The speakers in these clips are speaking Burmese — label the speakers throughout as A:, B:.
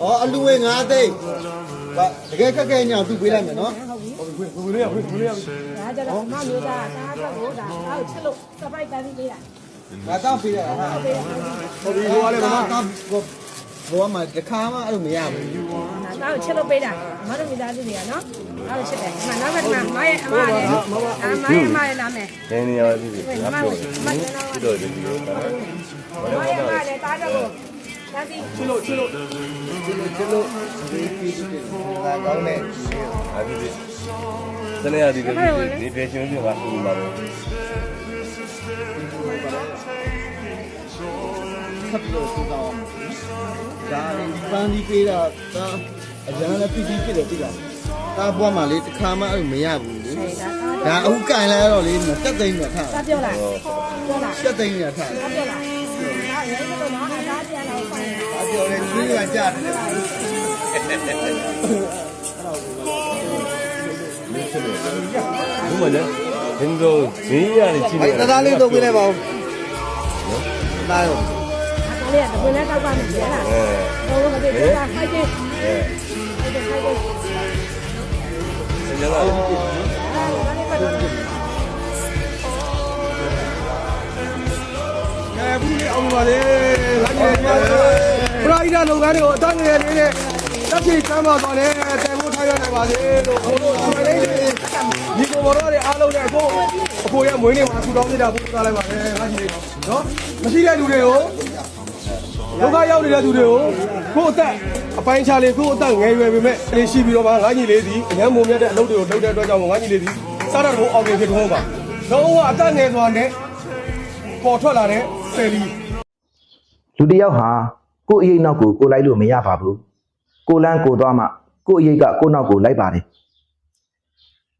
A: ဩအလူငွေ9သိန်းဟာတကယ်ခက်ခဲညာသူပေးလိုက်မယ်နော်
B: ဝင်လေးရဝင်လေးရ
C: ဒါကြတော့မမျိုးသားဒါအတွက်ကိုဒါအောက်ချက်လို့ surprise တန်းပြီးလေးတာ
A: ငါတောင်းပေးရတာဟာ
B: ဟုတ်ပြီဟိုကလည်းမမ
A: တောင်းဘောမှာတခါမှအဲ့လိုမရဘူး
C: ဒါတော့ချက်လို့ပေးတာမတို့မိသားစုတွေကနော် ဒါတော့ချက်တယ်မနောက်မှမရဲ့အမရဲ့အမရဲ့အမရဲ့နာမည်
D: နင်းနေရပြီငါပြောတယ်ဒီတော့ဒီလိုဒါပေမဲ့
C: မရဲ့အမရဲ့တားတော့ကိုဒါစီ
B: ချစ်လို့ချစ်လို့
A: ဒါကောင်းတယ်
D: အားဒီစနေရဒီဒီဖေရှင်ပြပါဘူးပါတော့
A: ခပ်လို့သူကောင်းဒါလေးပန်းဒီပေးတာဒါအရန်လည်းပြည့်ပြည့်ဖြစ်တယ်ပြီလား ဒါဘွားမှာလေတခါမှအဲ့လိုမရဘူးလေ
C: ဒါတား
A: ဒါအခုကင်လိုက်တော့လေတက်သိန်းတော့ထား
C: တားပြောလားပြောလား
A: တက်သိန်းတော့ထား
C: တားပြောလားဒါရဲကတော့နော်အသားပြန်လာဆောင်တယ်
A: အပြောလေကြီးကကြားတယ်
D: ဘူးမလဲဒီလိုဈေးရနေကြည့်
A: အဲ့
D: နေ
A: တသားလေးတော့ပေးလိုက်ပါဦးဒါရော
C: ဒါလေးကတပွင့်နဲ့တောက်ပါမယ်ကျလား
D: အဲ
C: တော့မသိဘူးဒါခိုက်တယ်
D: အဲ
C: ခိုက်တယ်ခိုက်တယ်
D: စနေလာ
C: ဒါလေးကတော့
B: အဲဘူးလေးအောင်ပါလေလာကြည့်ပရာဟိတလုပ်ငန်းတွေကိုအတန်းငယ်လေးနဲ့တက်ချီကမ်းပါသွားတယ်တဲဖို့ထားရနိုင်ပါစေလို့ဘုလို့ဆွေလေးဒီကိုဘော်တွေအားလုံးနဲ့အခုအခုရဲ့မွေးနေ့မှာထူတောင်းနေတာပို့ထားလိုက်ပါမယ်ငါကြီးနော်မရှိတဲ့လူတွေကိုဒုက္ခရောက်နေတဲ့သူတွေကိုကိုယ့်အသက် အပိုင်းခြားလေးကိုယ့်အသက်ငယ်ရွယ်ပေမဲ့လေးရှိပြီးတော့မှငါကြီးလေးစီအញ្ញမုံမြတ်တဲ့အလုပ်တွေကိုလုပ်တဲ့အတွက်ကြောင့်ငါကြီးလေးစီစားတော့ဘုံအောင်ပြင်ဖြစ်တော့ပါတော့အသက်ငယ်စွာနဲ့ပေါ်ထွက်လာတဲ့ဆယ်လီ
E: လူတစ်ယောက်ဟာကိုယ့်အရေးနောက်ကိုကိုလိုက်လို့မရပါဘူးကိုလန်းကိုသွားမှကိုယ့်အရေးကကိုယ့်နောက်ကိုလိုက်ပါတယ်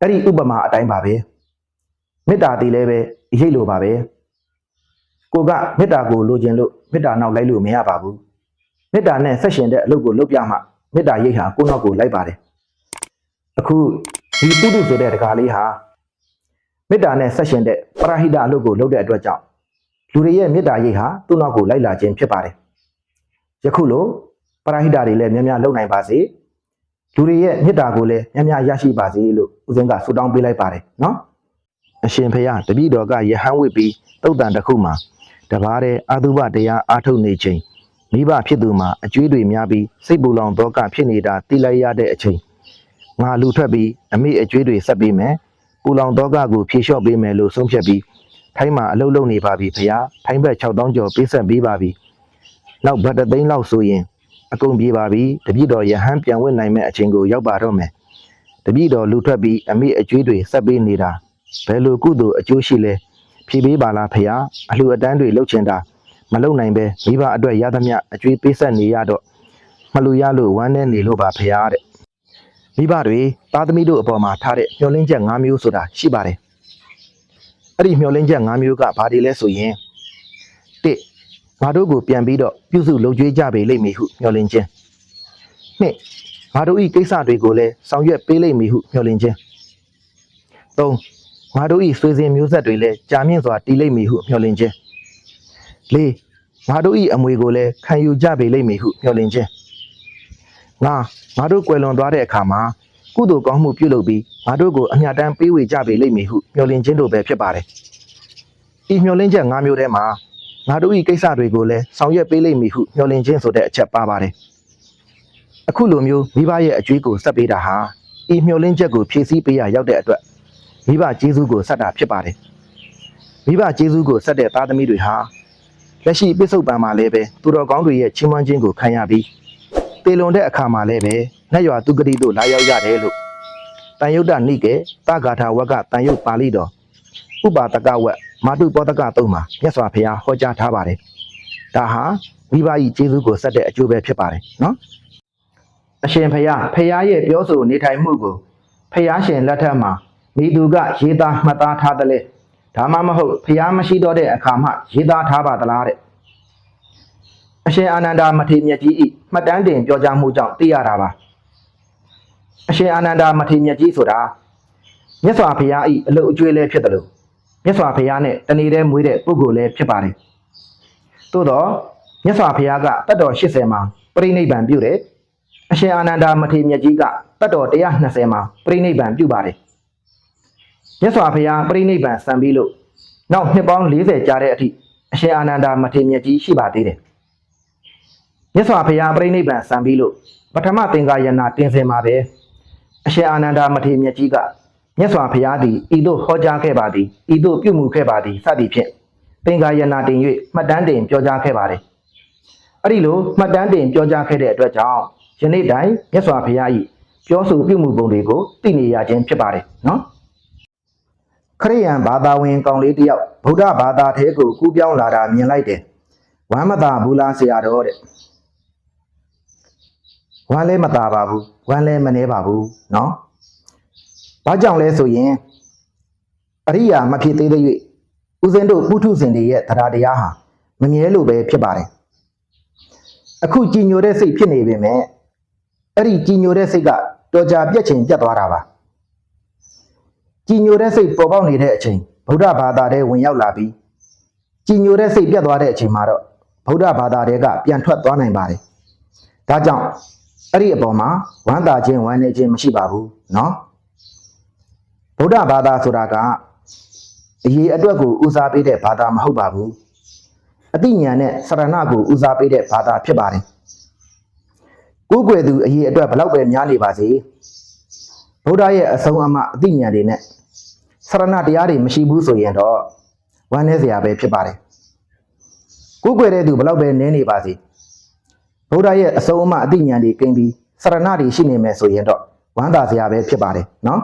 E: အဲ့ဒီဥပမာအတိုင်းပါပဲမေတ္တာတည်လည်းပဲအရေးလိုပါပဲကိုကမေတ္တာကိုလိုချင်လို့မေတ္တာနောက်လိုက်လို့မရပါဘူး မေတ္တာနဲ့ဆက်ရှင်တဲ့အလုပ်ကိုလုပ်ပြမှမေတ္တာရိတ်ဟာကိုယ့်နောက်ကိုလိုက်ပါတယ်အခုဒီပုထုဆိုတဲ့တကားလေးဟာမေတ္တာနဲ့ဆက်ရှင်တဲ့ပရဟိတအလုပ်ကိုလုပ်တဲ့အတွက်ကြောင့်လူတွေရဲ့မေတ္တာရိတ်ဟာသူ့နောက်ကိုလိုက်လာခြင်းဖြစ်ပါတယ်။ယခုလိုပရဟိတတွေလည်းများများလုပ်နိုင်ပါစေ။လူတွေရဲ့မေတ္တာကိုလည်းများများရရှိပါစေလို့ဦးဇင်းကဆုတောင်းပေးလိုက်ပါတယ်နော်။အရှင်ဖေယတပည့်တော်ကယဟန်ဝစ်ပြီးတုတ်တန်တစ်ခုမှာတပါးတဲ့အတုပတရားအားထုတ်နေခြင်း မိဘဖြစ်သူမှာအကျွေးတွေများပြီးစိတ်ပူလောင်ဒုက္ခဖြစ်နေတာတိလိုက်ရတဲ့အချိန်ငါလူထွက်ပြီးအမိအကျွေးတွေဆက်ပေးမယ်ပူလောင်ဒုက္ခကိုဖြေလျှော့ပေးမယ်လို့ဆုံးဖြတ်ပြီးထိုင်းမှာအလုပ်လုပ်နေပါပြီဖရားထိုင်းဘက်6000ကျော်ပေးဆက်ပေးပါပြီနောက်ဘတ်တသိန်းလောက်ဆိုရင်အကုန်ပြေပါပြီတပြည့်တော်ယဟန်ပြန်ဝင်နိုင်မဲ့အချိန်ကိုရောက်ပါတော့မယ်တပြည့်တော်လူထွက်ပြီးအမိအကျွေးတွေဆက်ပေးနေတာဘယ်လိုကုသိုလ်အကျိုးရှိလဲဖြေပေးပါလားဖရားအလှူအတန်းတွေလုပ်ချင်တာ မလုပ်နိုင်ပဲမိဘအတွက်ရသမျှအကျွေးပေးဆက်နေရတော့မလူရလို့ဝမ်းနဲ့နေလို့ပါဖရားတဲ့မိဘတွေသားသမီးတို့အပေါ်မှာထားတဲ့မျှော်လင့်ချက်၅မျိုးဆိုတာရှိပါတယ်အဲ့ဒီမျောလင်းချက်၅မျိုးကဘာတွေလဲဆိုရင်၁ငါတို့ကိုပြန်ပြီးတော့ပြုစုလုပ်ကြွေးကြပေလိမ့်မည်ဟုမျောလင်းခြင်း၂ငါတို့ဤကိစ္စတွေကိုလည်းဆောင်ရွက်ပေးလိမ့်မည်ဟုမျောလင်းခြင်း၃ငါတို့ဤဆွေစဉ်မျိုးဆက်တွေလည်းကြာမြင့်စွာတည်လိမ့်မည်ဟုမျောလင်းခြင်း ၄ငါတို့ဤအမွေကိုလည်းခံယူကြပေလိမ့်မည်ဟုမျောလင်းခြင်း၅ငါတို့ကွယ်လွန်သွားတဲ့အခါမှာကုသိုလ်ကောင်းမှုပြုလုပ်ပြီးငါတို့ကိုအမြတ်တမ်းပေးဝေကြပေလိမ့်မည်ဟုမျှော်လင့်ခြင်းတို့ပဲဖြစ်ပါတယ်။ဤမျှော်လင့်ချက်၅မျိုးထဲမှာငါတို့ဤကိစ္စတွေကိုလည်းဆောင်ရွက်ပေးလိမ့်မည်ဟုမျှော်လင့်ခြင်းဆိုတဲ့အချက်ပါပါတယ်။အခုလိုမျိုးမိဘရဲ့အကျွေးကိုဆက်ပေးတာဟာဤမျှော်လင့်ချက်ကိုဖြည့်ဆည်းပေးရရောက်တဲ့အတွက်မိဘကျေးဇူးကိုဆက်တာဖြစ်ပါတယ်။မိဘကျေးဇူးကိုဆက်တဲ့သားသမီးတွေဟာ လက်ရှိပြစ္ဆုတ်ပံမှာလည်းပဲသူတော်ကောင်းတွေရဲ့ချီးမွမ်းခြင်းကိုခံရပြီးတေလွန်တဲ့အခါမှာလည်းပဲနှက်ရွာသူဂတိတို့လာရောက်ရတယ်လို့တန်ယုတ်တနိကေတဂါထာဝကတန်ယုတ်ပါဠိတော်ဥပါတကဝက်မာတုပောတကသုံးမှာမြတ်စွာဘုရားဟောကြားထားပါတယ်။ဒါဟာမိဘကြီးကျေးဇူးကိုဆက်တဲ့အကျိုးပဲဖြစ်ပါတယ်နော်။အရှင်ဘုရားဘုရားရဲ့ပြောဆိုနေထိုင်မှုကိုဘုရားရှင်လက်ထက်မှာမိသူကရေးသားမှတ်သားထားတယ်လေ။ ဒါမှမဟုတ်ဘုရားမရှိတော့တဲ့အခါမှရေးသားထားပါသလားတဲ့အရှင်အာနန္ဒာမထေရမြတ်ကြီးဤမှတ်တမ်းတင်ပြောကြားမှုကြောင့်သိရတာပါ။အရှင်အာနန္ဒာမထေရမြတ်ကြီးဆိုတာမြတ်စွာဘုရားဤအလုတ်အကျွေးလည်းဖြစ်တယ်လို့မြတ်စွာဘုရားနဲ့တဏီတဲ့မွေးတဲ့ပုဂ္ဂိုလ်လည်းဖြစ်ပါတယ်သို့တော့မြတ်စွာဘုရားကတတ်တော်80မှာပြိဋိဘံပြုတယ်အရှင်အာနန္ဒာမထေရမြတ်ကြီးကတတ်တော်120မှာပြိဋိဘံပြုပါတယ် မြတ်စွာဘုရားပြိဋိဘံစံပြီးလို့နောက်နှစ်ပေါင်း40ကြာတဲ့အထိအရှင်အာနန္ဒာမထေရမြတ်ကြီးရှိပါသေးတယ်မြတ်စွာဘုရားပြိဋိဘံစံပြီးလို့ပထမသင်္ကာယနာတင်စင်မှာပဲအရှင်အာနန္ဒာမထေရမြတ်ကြီးကမြတ်စွာဘုရားသည်ဤသို့ဟောကြားခဲ့ပါသည်ဤသို့ပြုမှုခဲ့ပါသည်စသည်ဖြင့်သင်္ကာယနာတင်၍မှတ်တမ်းတင်ပြောကြားခဲ့ပါတယ်အဲ့ဒီလိုမှတ်တမ်းတင်ပြောကြားခဲ့တဲ့အတွက်ကြောင့်ယနေ့တိုင်မြတ်စွာဘုရား၏ပြောဆိုပြုမှုပုံတွေကိုသိနေရခြင်းဖြစ်ပါတယ်နော် ခရိယန်ဘာသာဝင်ကောင်လေးတစ်ယောက်ဗုဒ္ဓဘာသာထဲကိုကူးပြောင်းလာတာမြင်လိုက်တယ်ဝမ်းမသာဘူးလားဆရာတော်တဲ့ ဝမ်းလဲမသာပါဘူးဝမ်းလဲမနှဲပါဘူးเนาะဘာကြောင့်လဲဆိုရင်အရိယာမဖြစ်သေးတဲ့၍ဦးဇင်းတို့ပုထုဇဉ်တွေရဲ့တရားတရားဟာမမြဲလို့ပဲဖြစ်ပါတယ်အခုကြည်ညိုတဲ့စိတ်ဖြစ်နေပေမဲ့အဲ့ဒီကြည်ညိုတဲ့စိတ်ကတော်ကြာပြက်ချင်ပြတ်သွားတာပါ ကြည်ညိုတဲ့စိတ်ပေါ်ပေါက်နေတဲ့အချိန်ဗုဒ္ဓဘာသာထဲဝင်ရောက်လာပြီးကြည်ညိုတဲ့စိတ်ပြတ်သွားတဲ့အချိန်မှာတော့ဗုဒ္ဓဘာသာထဲကပြန်ထွက်သွားနိုင်ပါတယ်ဒါကြောင့်အဲ့ဒီအပေါ်မှာဝမ်းသာခြင်းဝမ်းနည်းခြင်းမရှိပါဘူးเนาะဗုဒ္ဓဘာသာဆိုတာကအရေးအတွက်ကိုဦးစားပေးတဲ့ဘာသာမဟုတ်ပါဘူးအသိဉာဏ်နဲ့စရဏကိုဦးစားပေးတဲ့ဘာသာဖြစ်ပါတယ်ကိုယ်ွယ်သူအရေးအတွက်ဘလောက်ပဲများနေပါစေဗုဒ္ဓရဲ့အဆုံးအမအသိဉာဏ်တွေနဲ့ ဆရဏတရားတွေမရှိဘူးဆိုရင်တော့ဝမ်းနည်းစရာပဲဖြစ်ပါတယ်ကိုယ်ွယ်တဲ့သူဘလောက်ပဲနည်းနေပါစေဗုဒ္ဓရဲ့အဆုံးအမအသိဉာဏ်တွေကင်းပြီးဆရဏတွေရှိနေမယ်ဆိုရင်တော့ဝမ်းသာစရာပဲဖြစ်ပါတယ်နော်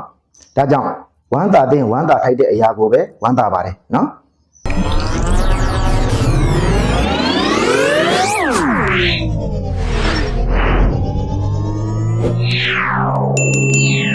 E: ဒါကြောင့်ဝမ်းသာတဲ့ဝမ်းသာထိုက်တဲ့အရာကိုပဲဝမ်းသာပါတယ်နော် Yeah.